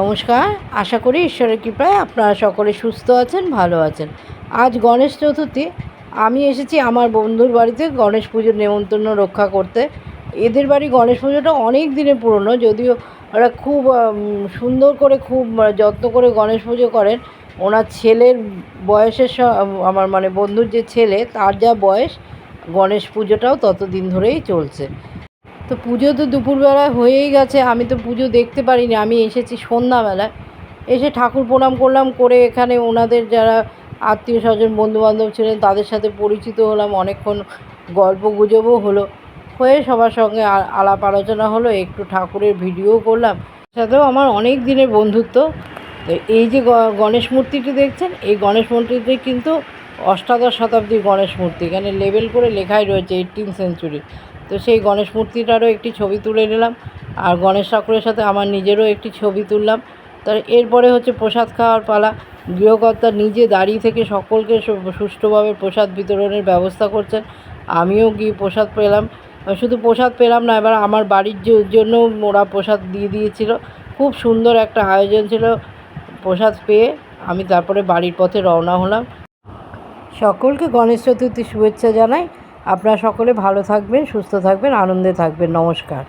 নমস্কার, আশা করি ঈশ্বরের কৃপায় আপনারা সকলে সুস্থ আছেন, ভালো আছেন। আজ গণেশ চতুর্থী, আমি এসেছি আমার বন্ধুর বাড়িতে গণেশ পুজোর নেমন্তন্ন রক্ষা করতে। এদের বাড়ি গণেশ পুজোটা অনেক দিনের পুরনো, যদিও ওরা খুব সুন্দর করে খুব যত্ন করে গণেশ পুজো করেন। ওনার ছেলের বয়সের আমার মানে বন্ধুর যে ছেলে, তার যা বয়স, গণেশ পুজোটাও ততদিন ধরেই চলছে। তো পুজো তো দুপুরবেলা হয়েই গেছে, আমি তো পুজো দেখতে পারিনি, আমি এসেছি সন্ধ্যাবেলায়। এসে ঠাকুর প্রণাম করলাম, করে এখানে ওনাদের যারা আত্মীয় স্বজন, বন্ধুবান্ধব ছিলেন, তাদের সাথে পরিচিত হলাম, অনেকক্ষণ গল্প গুজবও হলো। হয়ে সবার সঙ্গে আলাপ আলোচনা হলো, একটু ঠাকুরের ভিডিও করলাম। সাথেও আমার অনেক দিনের বন্ধুত্ব। এই যে গণেশ মূর্তিটি দেখছেন, এই গণেশ মূর্তিটি কিন্তু অষ্টাদশ শতাব্দীর গণেশ মূর্তি। এখানে লেবেল করে লেখাই রয়েছে এইটিন সেঞ্চুরি তো সেই গণেশ মূর্তিটারও একটি ছবি তুলে নিলাম। আর গণেশ ঠাকুরের সাথে আমার নিজেরও একটি ছবি তুললাম। তার এরপরে হচ্ছে প্রসাদ খাওয়ার পালা। গৃহকর্তা নিজে দাঁড়িয়ে থেকে সকলকে সুষ্ঠুভাবে প্রসাদ বিতরণের ব্যবস্থা করছেন। আমিও গিয়ে প্রসাদ পেলাম। শুধু প্রসাদ পেলাম না, এবার আমার বাড়ির জন্য ওরা প্রসাদ দিয়ে দিয়েছিল। খুব সুন্দর একটা আয়োজন ছিল প্রসাদ পেয়ে। আমি তারপরে বাড়ির পথে রওনা হলাম। সকলকে গণেশ চতুর্থী শুভেচ্ছা জানাই। আপনারা সকলে ভালো থাকবেন সুস্থ থাকবেন আনন্দে থাকবেন। নমস্কার।